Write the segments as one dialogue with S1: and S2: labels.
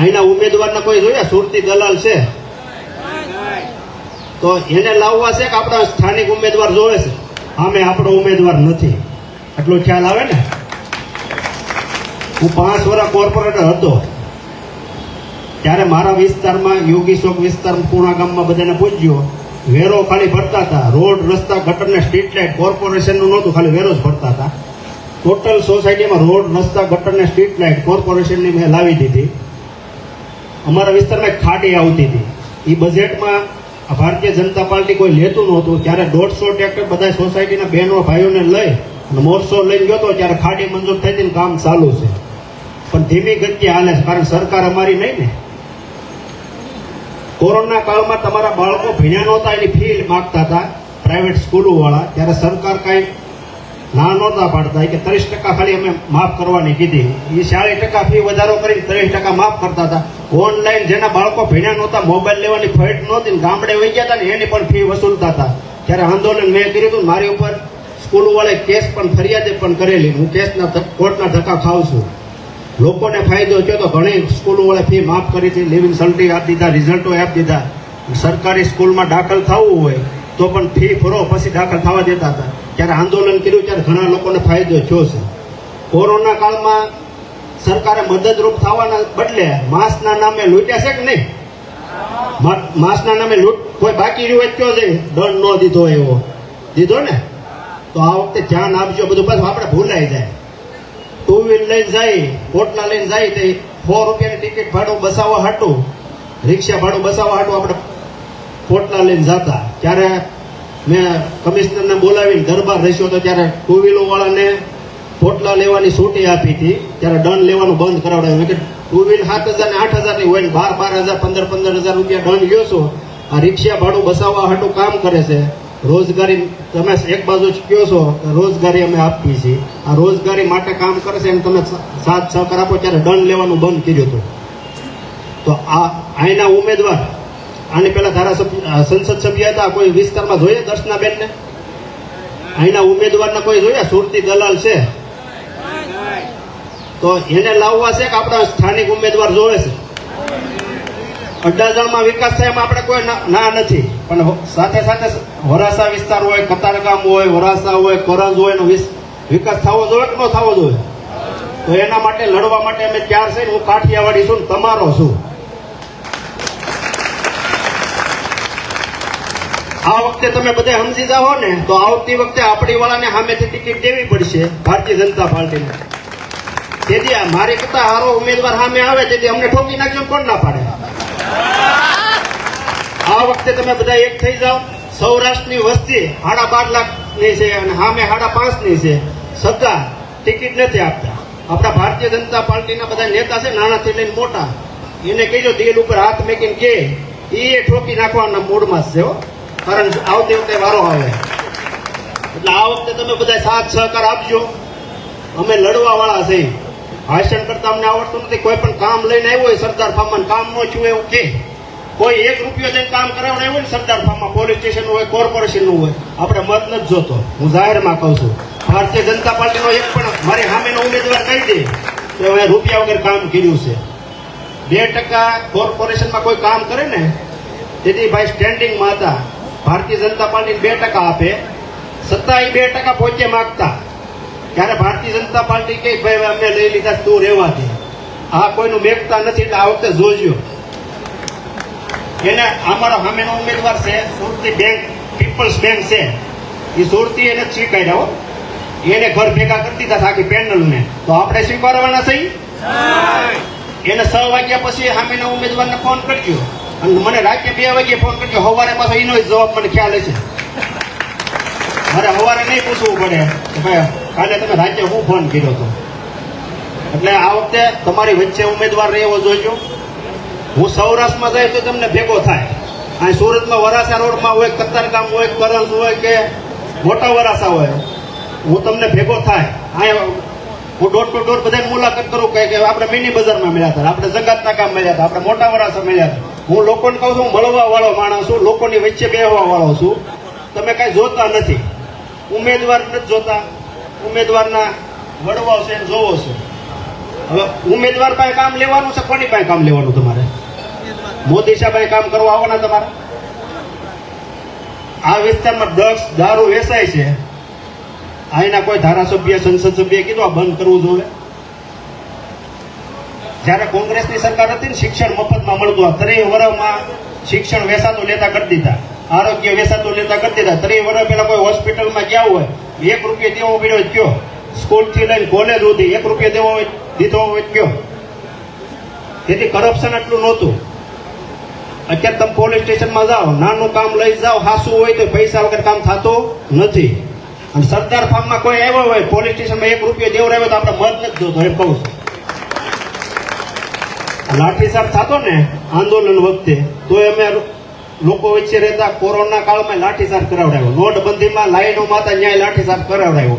S1: અહીંના ઉમેદવારને કોઈ જોયા? સુરતી દલાલ છે. તો એને લાવવા છે કે આપણા સ્થાનિક ઉમેદવાર જોવે છે? આમે આપણો ઉમેદવાર નથી. એટલો ખ્યાલ આવે ને? હું પાંચ વર્ષ કોર્પોરેટર હતો. ત્યારે મારા વિસ્તારમાં, યોગી વિસ્તારમાં, પૂણા ગામમાં બધાને પૂછ્યો વેરો ખાલી ભરતા હતા. રોડ, રસ્તા, ગટરને સ્ટ્રીટ લાઇટ કોર્પોરેશનનું નહોતું, ખાલી વેરો જ ભરતા હતા. ટોટલ સોસાયટીમાં રોડ, રસ્તા, ગટરને સ્ટ્રીટ લાઇટ કોર્પોરેશનની મેં લાવી દીધી. અમારા વિસ્તારમાં ખાડી આવતી હતી. એ બજેટમાં ભારતીય જનતા પાર્ટી કોઈ લેતું નહોતું. ત્યારે દોઢસો ટ્રેક્ટર બધા સોસાયટીના બહેનો ભાઈઓને લઈ અને મોરસો લઈને ગયો હતો ત્યારે ખાડી મંજૂર થઈ હતી કામ ચાલુ છે. પણ ધીમી ગતિએ હાલે કારણ સરકાર અમારી નહીં ને. કોરોના કાળમાં તમારા બાળકો ભીણ્યા નહોતા એની ફી માગતા હતા પ્રાઇવેટ સ્કૂલોવાળા ત્યારે સરકાર કાંઈ ના નહોતા પાડતા. કે ત્રીસ ટકા ખાલી અમે માફ કરવાની કીધી. એ ચાલીસ ટકા ફી વધારો કરી ત્રીસ ટકા માફ કરતા હતા. ઓનલાઈન જેના બાળકો ભણ્યા નહોતા મોબાઈલ લેવાની ફેટ નહોતી ગામડે વહી ગયા હતા ને એની પણ ફી વસૂલતા હતા. ત્યારે આંદોલન મેં કર્યું હતું મારી ઉપર સ્કૂલ વાળે કેસ પણ ફરિયાદે પણ કરેલી. હું કેસના કોર્ટના ધક્કા ખાઉં છું. લોકોને ફાયદો થયો તો ઘણી સ્કૂલો વાળે ફી માફ કરી હતી. લિવિંગ સર્ટિફિકેટ આપી દીધા રિઝલ્ટો આપી દીધા. સરકારી સ્કૂલમાં દાખલ થવું હોય તો પણ ફી ભરો, પછી દાખલ થવા દેતા હતા. ત્યારે આંદોલન કર્યું, ત્યારે ઘણા લોકોને ફાયદો થયો છે. કોરોના કાળમાં સરકારે મદદરૂપ થવાના બદલે માસ્કના નામે લૂંટ્યા છે કે નહીં? માસના નામે લૂંટ કોઈ બાકી રહ્યું કયો છે? દંડ ન દીધો એવો. દીધો ને? તો આ વખતે ધ્યાન આપજો બધું. પાછું આપણે ભૂલાઈ જાય. ટુ વ્હીલ લઈને જાય, પોટલા લઈને જાય તે સો રૂપિયાની ટિકિટ ભાડું બસાવવા હાટું. રિક્ષા ભાડું બસાવવા હાટું આપણે પોટલા લઈને જતા. ત્યારે મેં કમિશનરને બોલાવીને દરબાર રસ્યો હતો ત્યારે ટુ વ્હીલો વાળાને પોટલા લેવાની છૂટી આપી હતી. ત્યારે દંડ લેવાનું બંધ કરાવડાવ્યું. કે ટુ વ્હીલ સાત હજાર ને આઠ હજારની હોય ને બાર બાર હજાર, પંદર પંદર હજાર રૂપિયા દંડ લ્યો છો. આ રિક્ષા ભાડું બસાવવા હાટું કામ કરે છે. રોજગારી, તમે એક બાજુ જ કહો છો રોજગારી અમે આપીએ છીએ. આ રોજગારી માટે કામ કરે છે અને તમે સાથ સહકાર આપો ત્યારે દંડ લેવાનું બંધ કર્યું હતું. તો આ અહીંના ઉમેદવાર આની પહેલા ધારાસભ્ય સંસદ સભ્ય હતા કોઈ વિસ્તારમાં જોઈએ દર્શના દર્શનાબેનને? અહીંના ઉમેદવારને કોઈ જોયા? સુરતી દલાલ છે. તો એને લાવવા છે કે આપણા સ્થાનિક ઉમેદવાર જોવે છે? અડાજણમાં વિકાસ થાય એમાં આપણે કોઈ ના- નથી. પણ સાથે સાથે વરાસા વિસ્તાર હોય, કતારગામ હોય, વરાસા હોય, કરંજ હોય, એનો વિકાસ થવો જોઈએ કે ન થવો જોઈએ? તો એના માટે લડવા માટે અમે ત્યાર છે હું કાઠિયાવાડી છું તમારો છું. આ વખતે તમે બધા સમજી જાઓ ને, તો આવતી વખતે આપણી વાળાને સામેથી ટિકિટ દેવી પડશે, ભારતીય જનતા પાર્ટીને. તેથી મારી કરતા સારો ઉમેદવાર સામે આવે, તેથી અમને ઠોકી નાખજો કોણ ના પાડે? આ વખતે તમે બધા એક થઈ જાઓ. સૌરાષ્ટ્રની વસ્તી સાડા બાર લાખની છે અને સામે સાડા પાંચની છે. છતાં ટિકિટ નથી આપતા. આપણા ભારતીય જનતા પાર્ટીના બધા નેતા છે નાનાથી લઈને મોટા. એને કહેજો દિલ ઉપર હાથ મેકીને કે એ ઠોકી નાખવાના મૂડમાં છે હો. કારણ આવતી વખતે વારો આવે. એટલે આ વખતે તમે બધા સાથ સહકાર આપજો. અમે લડવા વાળા છે ભાષણ કરતા અમને આવડતું નથી. કોઈ પણ કામ લઈને આવ્યું હોય સરદાર ફાર્મમાં કામ ન છું એવું કે. કોઈ એક રૂપિયો જઈને કામ કરાવડાવ્યું હોય ને સરદાર ફાર્મમાં પોલીસ સ્ટેશન હોય કોર્પોરેશનનું હોય, આપણે મત નથી જોતો. હું જાહેરમાં કહું છું. ભારતીય જનતા પાર્ટીનો એક પણ મારી સામેનો ઉમેદવાર કહી દે કે હવે રૂપિયા વગર કામ કર્યું છે. બે ટકા કોર્પોરેશનમાં કોઈ કામ કરે ને, તેથી ભાઈ સ્ટેન્ડિંગમાં હતા. ભારતીય જનતા પાર્ટી બે ટકા આપે. સત્તા એ બે ટકા પહોંચે માગતા. ત્યારે ભારતીય જનતા પાર્ટી કે ભાઈ અમે લઈ લીધા તું રહેવા દે આ કોઈનું મેકતા નથી એટલે આ વખતે જોજો. એને અમારો સામેનો ઉમેદવાર છે સુરતી બેંક પીપલ્સ બેંક છે. એ સુરતી એને સ્વીકાર્યા હો. એને ઘર ભેગા કરી દીધા આખી પેનલને. તો આપણે સ્વીકારવાના છે એને છ વાગ્યા પછી સામેના ઉમેદવારને ફોન કરજો. અને મને રાતે બે વાગ્યે ફોન કરજો. સવારે પાછો એનો જવાબ મને ખ્યાલ છે મારે સવારે નહીં પૂછવું પડે. કે ભાઈ કાલે તમે રાતે હું ફોન કર્યો હતો? એટલે આ વખતે તમારી વચ્ચે ઉમેદવાર રહેવો જોઈજો. હું સૌરાષ્ટ્રમાં જાય તો તમને ભેગો થાય. અહીં સુરતમાં વરાસા રોડમાં હોય, કતારગામ હોય, કરંસ હોય કે મોટા વરાસા હોય, હું તમને ભેગો થાય. અહીંયા હું ડોર ટુ ડોર બધાની મુલાકાત કરું કે આપણે મિની બજારમાં મળ્યા હતા. આપણે જગતના કામ મળ્યા હતા. આપણે મોટા વરાસા મળ્યા હતા. હું લોકોને કહું છું મળવા વાળો માણસ છું, લોકોની વચ્ચે બેહવા વાળો છું. તમે કાંઈ જોતા નથી. ઉમેદવાર નથી જોતા. ઉમેદવારના વડવાઓ છે જોવો છો. હવે ઉમેદવાર પાસે કામ લેવાનું છે, કોની પાસે કામ લેવાનું તમારે? મોદી સાહેબ કામ કરવા આવવાના તમારે? આ વિસ્તારમાં ડ્રગ્સ, દારૂ વેચાય છે. અહીંના કોઈ ધારાસભ્ય સંસદ સભ્ય કીધું, આ બંધ કરવું જોઈએ. જ્યારે કોંગ્રેસની સરકાર હતી શિક્ષણ મફતમાં મળતું ત્રણ વર્ષમાં શિક્ષણ વેસાતું લેતા કરી દીધા. આરોગ્ય વેસાતું લેતા કરી દીધા. ત્રણ વર્ષ પહેલા કોઈ હોસ્પિટલમાં ગયા હોય, એક રૂપિયા દેવો પડ્યો કયો? સ્કૂલથી લઈને કોલેજ સુધી એક રૂપિયા દેવો દીધો હોય કયો? તેથી કરપ્શન એટલું નહોતું. અત્યારે તમે પોલીસ સ્ટેશનમાં જાઓ, નાનું કામ લઈ જાઓ હાસું હોય તો પૈસા વગર કામ થતું નથી. અને સરદાર ફાર્મમાં કોઈ આવ્યો હોય પોલીસ સ્ટેશનમાં એક રૂપિયો દેવડાવ્યો તો આપણે મત નથી જોતો, એમ કહું છું. લાઠીચાર્જ થતો ને આંદોલન વખતે તો અમે લોકો વચ્ચે રહેતા કોરોના કાળમાં લાઠીચાર્જ કરાવડાવ્યો. નોટબંધીમાં લાઈનો માતા ન્યાય લાઠીચાર્જ કરાવડાવ્યો.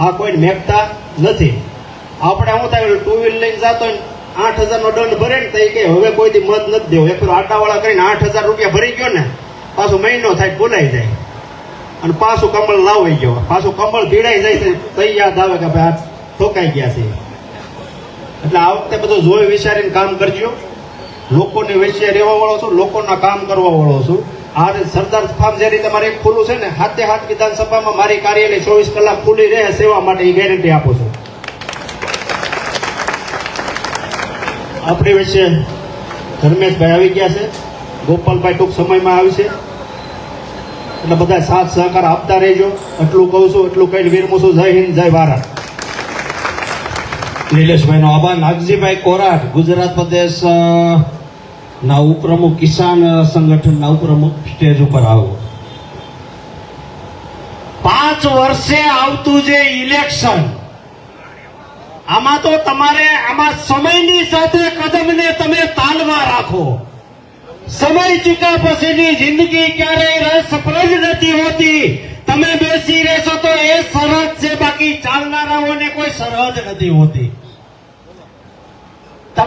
S1: આ કોઈ મેકતા નથી. આપણે શું થાય ટુ વ્હીલ લઈને જતો આઠ હજારનો દંડ ભરે ને તો કે હવે કોઈથી મત નથી દેવો. એક આટાવાળા કરીને આઠ હજાર રૂપિયા ભરી ગયો ને, પાછો મહિનો થાય બોલાઈ જાય. અને પાછું કમળ લાવી ગયો. પાછું કમળ ભીડાઈ જાય તો યાદ આવે કે ભાઈ આ ઠોકાઈ ગયા છે. એટલે આ વખતે બધું જોઈ વિચારીને કામ કરજો. લોકોની વચ્ચે રહેવા વાળો છું, લોકોના કામ કરવા વાળો છું. આ સરદાર ફાર્મ જે રીતે મારે ખુલ્લું છે ને, હાથે હાથ વિધાનસભામાં મારી કાર્યાલય ચોવીસ કલાક ખુલ્લી રહે સેવા માટે એ ગેરંટી આપું છું. આપણી વચ્ચે ધર્મેશભાઈ આવી ગયા છે. ગોપાલભાઈ ટૂંક સમયમાં આવશે એટલે બધા સાથ સહકાર આપતા રહેજો. એટલું કહું છું, એટલું કહીને વિરમું છું. જય હિન્દ, જય ભારત.
S2: નિલેશભાઈનો આભાર. નાગજીભાઈ કોરાટ, ગુજરાત પ્રદેશ ના ઉપપ્રમુખ, કિસાન સંગઠનના ઉપપ્રમુખ સ્ટેજ ઉપર આવો. પાંચ વર્ષે આવતું જે ઇલેક્શન, આમાં તો તમારે, આમાં સમયની સાથે કદમને તમે તાલમાં રાખો. સમય ચૂક્યા પછીની જિંદગી ક્યારેય રસપ્રદ નથી હોતી. તમે બેસી રહેશો તો એ સરહદ છે. બાકી ચાલનારાઓને કોઈ સરહદ નથી હોતી.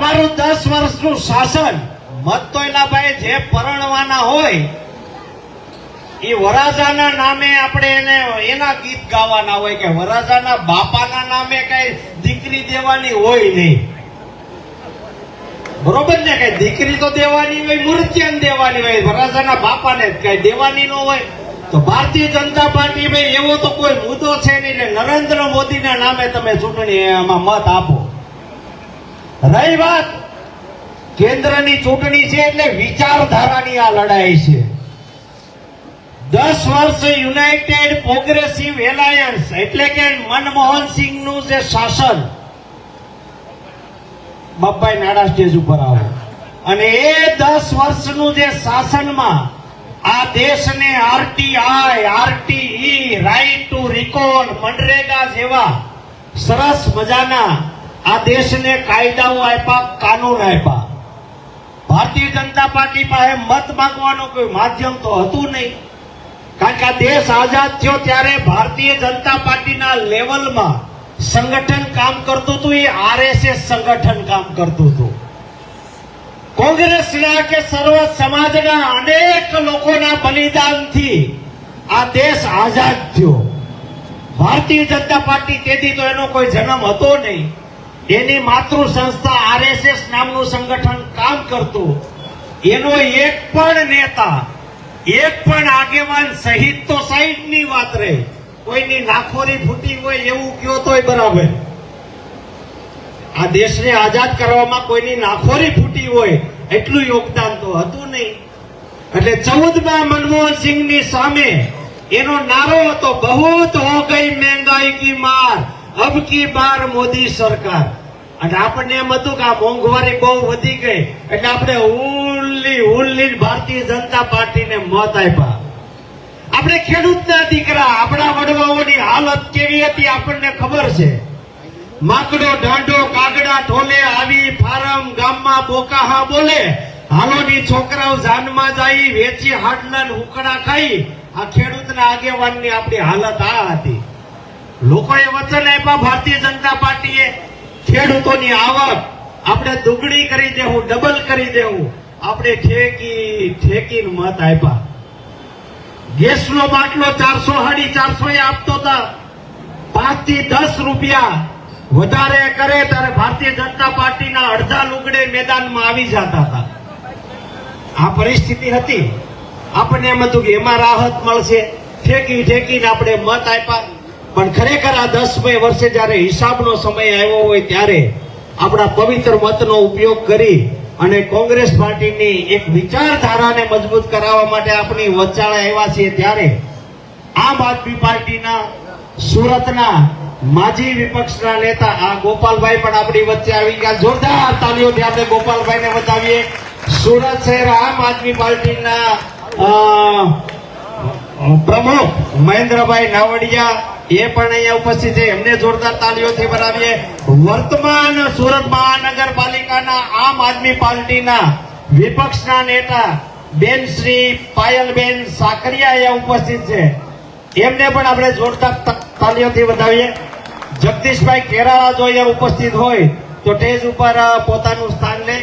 S2: તમારું દસ વર્ષનું શાસન મત તો એના ભાઈ જે પરણવાના હોય, એ વરાજાના નામે આપણે એને એના ગીત ગાવાના હોય કે વરાજાના બાપાના નામે કઈ દીકરી દેવાની હોય નહીં. બરોબર ને? કઈ દીકરી તો દેવાની હોય મૃત્યુ દેવાની હોય, વરાજાના બાપાને જ કઈ દેવાની ન હોય. તો ભારતીય જનતા પાર્ટી ભાઈ એવો તો કોઈ મુદ્દો છે નહીં નરેન્દ્ર મોદીના નામે તમે ચૂંટણી એમાં મત આપો. રહી વાત? કેન્દ્રની ચૂંટણી છે એટલે વિચારધારાની આ લડાઈ છે. દસ વર્ષ યુનાઇટેડ પ્રોગ્રેસિવ એલાયન્સ એટલે કે મનમોહન સિંહનું જે શાસન બાપાઈ નાડા સ્ટેજ ઉપર આવો. અને એ દસ વર્ષનું જે શાસનમાં આ દેશને RTI, RTE right to recall MNREGA જેવા સરસ મજાના આ દેશને કાયદાઓ આપ્યા, કાનૂન આપ્યા. ભારતીય જનતા પાર્ટી પાસે મત માંગવાનું કોઈ માધ્યમ તો હતું નહીં. કારણ કે આ દેશ આઝાદ થયો ત્યારે ભારતીય જનતા પાર્ટીના લેવલમાં સંગઠન કામ કરતું હતું, એ આરએસએસ સંગઠન કામ કરતું હતું. કોંગ્રેસના કે સર્વ સમાજના અનેક લોકોના બલિદાનથી આ દેશ આઝાદ થયો. ભારતીય જનતા પાર્ટી તેથી તો એનો કોઈ જન્મ હતો નહીં. એની માતૃ સંસ્થા આરએસએસ નામનું સંગઠન કામ કરતું, એનો એક પણ નેતા, એક પણ આગેવાન સહિત તો સાઈડની વાત રહે. કોઈની નાખોરી ફૂટી હોય એવું કયો તોય બરાબર. આ દેશને આઝાદ કરવામાં કોઈની નાખોરી ફૂટી હોય એટલું યોગદાન તો હતું નહીં. એટલે ચૌદમાં મનમોહન સિંહની સામે એનો નારો હતો બહુ હો ગઈ મહેંગાઈ કી માર. અબ કી બાર મોદી સરકાર. અને આપણને એમ હતું કે આ મોંઘવારી બહુ વધી ગઈ. એટલે આપણે ઉલ્લી ઉલ્લી ભારતીય જનતા પાર્ટીને મત આપ્યા. આપણે ખેડૂતના દીકરા, આપણા વડવાઓની હાલત કેવી હતી આપણને ખબર છે? માકડો ઢાંડો કાગડા, ઢોલે, આવી ફારમ, ગામમાં બોકાહા બોલે. હાલોની છોકરાઓ જાનમાં જાય, વેચી હાડલા હુકડા ખાઈ. આ ખેડૂતના આગેવાનની આપણી હાલત આ હતી. લોકોએ વચન આપ્યા, ભારતીય જનતા પાર્ટીએ ખેડૂતોની આવક આપણે દુગણી કરી દેવું, ડબલ કરી દેવું. આપણે ઠેકી, ઠેકીને મત આપ્યા. ગેસનો બાટલો ચારસો સાડી ચારસો એ આપતો હતા પાંચથી દસ રૂપિયા વધારે કરે ત્યારે ભારતીય જનતા પાર્ટીના અડધા લુગડે મેદાનમાં આવી જતા હતા. આ પરિસ્થિતિ હતી. આપણને એમ હતું કે એમાં રાહત મળશે. ઠેકી, ઠેકીને આપણે મત આપ્યા. પણ ખરેખર આ દસમે વર્ષે જ્યારે હિસાબનો સમય આવ્યો હોય ત્યારે આપણા પવિત્ર મતનો ઉપયોગ કરી અને કોંગ્રેસ પાર્ટીની એક વિચારધારાને મજબૂત કરાવવા માટે આપણી વચાળે આવ્યા છીએ ત્યારે આમ આદમી પાર્ટીના સુરતના માજી વિપક્ષના નેતા આ ગોપાલભાઈ પણ આપણી વચ્ચે આવી ગયા. જોરદાર તાલીઓથી આપણે ગોપાલભાઈને બતાવીએ સુરત શહેર આમ આદમી પાર્ટીના પ્રમુખ મહેન્દ્રભાઈ નાવડિયા એ પણ અહીંયા ઉપસ્થિત છે. એમને જોરદાર તાલીઓથી બનાવીએ વર્તમાન સુરત મહાનગરપાલિકાના આમ આદમી પાર્ટીના વિપક્ષના નેતા બેન શ્રી પાયલબેન સાકરિયા અહીંયા ઉપસ્થિત છે. એમને પણ આપણે જોરદાર તાલીઓથી વધાવીએ. જગદીશભાઈ કેરાળા જો અહીંયા ઉપસ્થિત હોય, તો ટેજ ઉપર પોતાનું સ્થાન લે.